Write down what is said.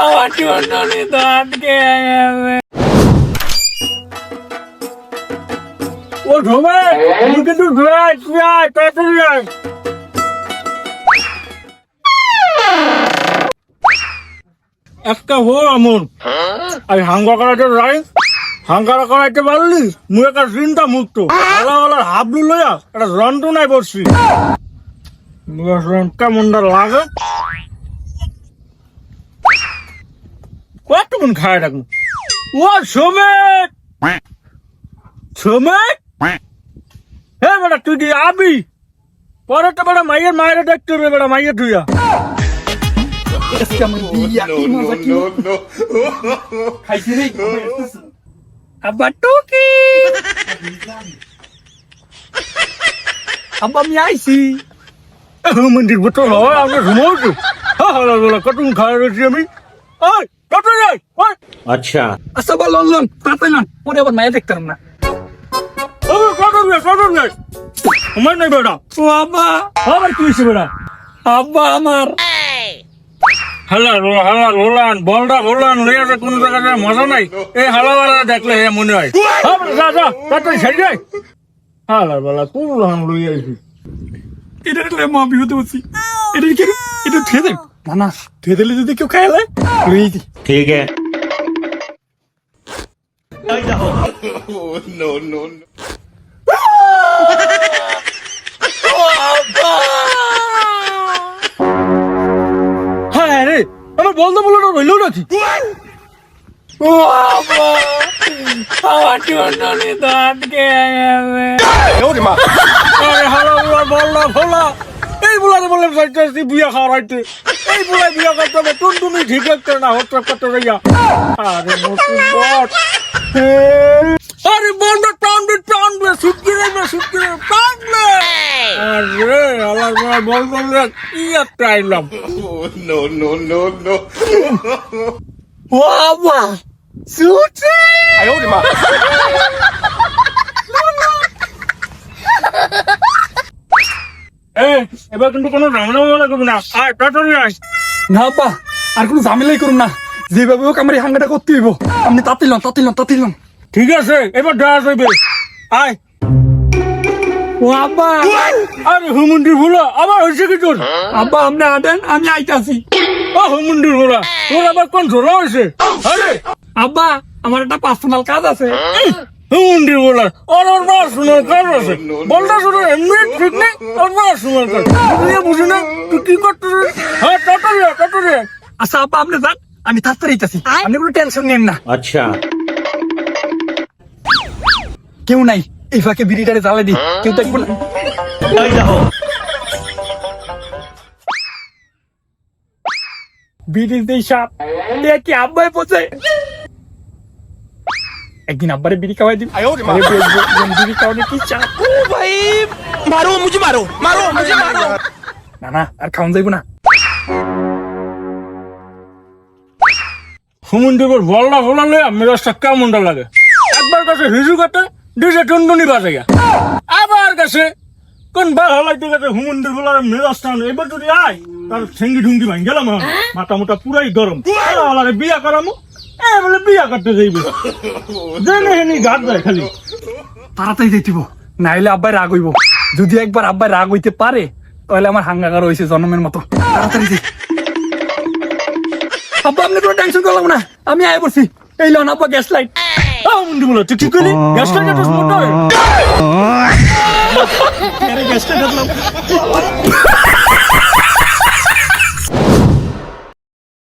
আমার টুনটুনি তো আটকে ও কিন্তু ধরে একটা হো আমন আমি হাঙ্গা করাইতে যাই হাঙ্গারা করাইতে পারলি মুই একটা চিন্তা মুক্ত আলা আলা হাবলু লইয়া একটা যন্ত্রণায় পড়ছি কেমনটা লাগে কতক্ষণ খায় রাখুন ও সমেত! সমেত? হে বেটা তুই কি আবি? পরে তো বেটা মাইয়ের মায়ের দেখতে রে বেটা মাইয়ের তুইয়া আবার টুকি! আব্বা আমি আইছি। মন্দির বোতল হয় আমরা হ্যাঁ হ্যাঁ কতক্ষণ খায় রয়েছি আমি? ওই আচ্ছা। আচ্ছা বল লন তাড়াতাড়ি লন পরে আবার মায়া দেখতাম না। আমার নাই বেড়া। ও আব্বা। আবার কি হয়েছে বেড়া? আব্বা মজা নাই। এই হালাওয়ালা দেখলে মনে হয়। হালার বেলা কোন রোলান এটা মা বিহুতে বসি এটা কি? এটা ধুয়ে দেন না না ধুয়ে দিলে যদি কেউ খায় লাই ঠিক আছে। no, no, no. হ্যাঁ রে আমার বন্ধ বলো না রইল নাকি? আমার বলল ভোলা বুলারে বলে যাইতেছি বিয়া খাওয়াইতে এই বুলাই বিয়া করতে হবে টুনটুনি ঠিক রাখতে না হতে করতে যাইয়া। আরে বট আরে বলটা টানবে টানবে সুটকি দেবে সুটকি দেবে টানবে। আরে আলার বল বললে কি একটা আইলাম। No, no, no, no. বাবা সুটে এ এবার কিন্তু কোনো ঝামেলা মামেলা করবি না। আয় তাড়াতাড়ি আয়। না আপা আর কোনো ঝামেলাই করুন না। যেভাবে হোক আমার এই হাঙ্গাটা করতে হইব। আপনি তাতে লন তাতে লন তাতে লন ঠিক আছে এবার দেওয়া যাবে আয়। ও আব্বা। আরে হুমুন্দির ভুলা আবার হয়েছে কি তোর? আব্বা আপনি আটেন আমি আইতাছি। ও হুমুন্দির ভুলা তোর আবার কোন ঝোলা হয়েছে? আরে! আব্বা আমার একটা পার্সোনাল কাজ আছে। হুন্ডি বলার। আর ওর পড়াশোনার কাজ আছে। বলটা শুনে এমনি ঠিক নেই ওর পড়াশোনার কাজ। তুই বুঝি না তুই কি করতেছিস? হ্যাঁ তাড়াতাড়ি তাড়াতাড়ি আচ্ছা আপা আপনি যান আমি তাড়াতাড়ি যাচ্ছি আপনি কোনো টেনশন নেন না। আচ্ছা। কেউ নাই এই ফাঁকে বিড়িটারে জ্বালা দি। কেউ দেখব না বিড়ির সাপ কি আব্বাই পচে একদিন আব্বারে বিড়ি খাওয়াই দিবি। বিড়ি খাওয়ানো কি ভাই মারো মারো মারো মারো। না না আর যাইব না। সুমন্দিবর বল্লা আমি রাস্তা কেমন লাগে? একবার কাছে হিজু কাটে দিছে টুনটুনি বাজে গা। আবার কাছে কোন বার হলাই ঠিক আছে হুমন্দির বলার মেরাস্থান এবার যদি আয় তার ঠেঙ্গি ঢুঙ্গি ভাঙ গেলাম হ্যাঁ? মাথা মোটা পুরাই গরম। বিয়া করামো? এ বলে বিয়া করতে যাইবে। জেনে হেনি ঘাট যায় খালি। তাড়াতাড়ি যাইতিব নাইলে আব্বাই রাগ হইব। যদি একবার আব্বাই রাগ হইতে পারে তাহলে আমার হাঙ্গাকার হয়েছে জন্মের মতো। তাড়াতাড়ি যাই। আব্বা আপনি কোনো টেনশন করলাম না। আমি আয় পড়ছি এই লন আব্বা গ্যাস লাইট হুমুন্দি বলো তুই কি করলি গ্যাসটা যেটা মোটা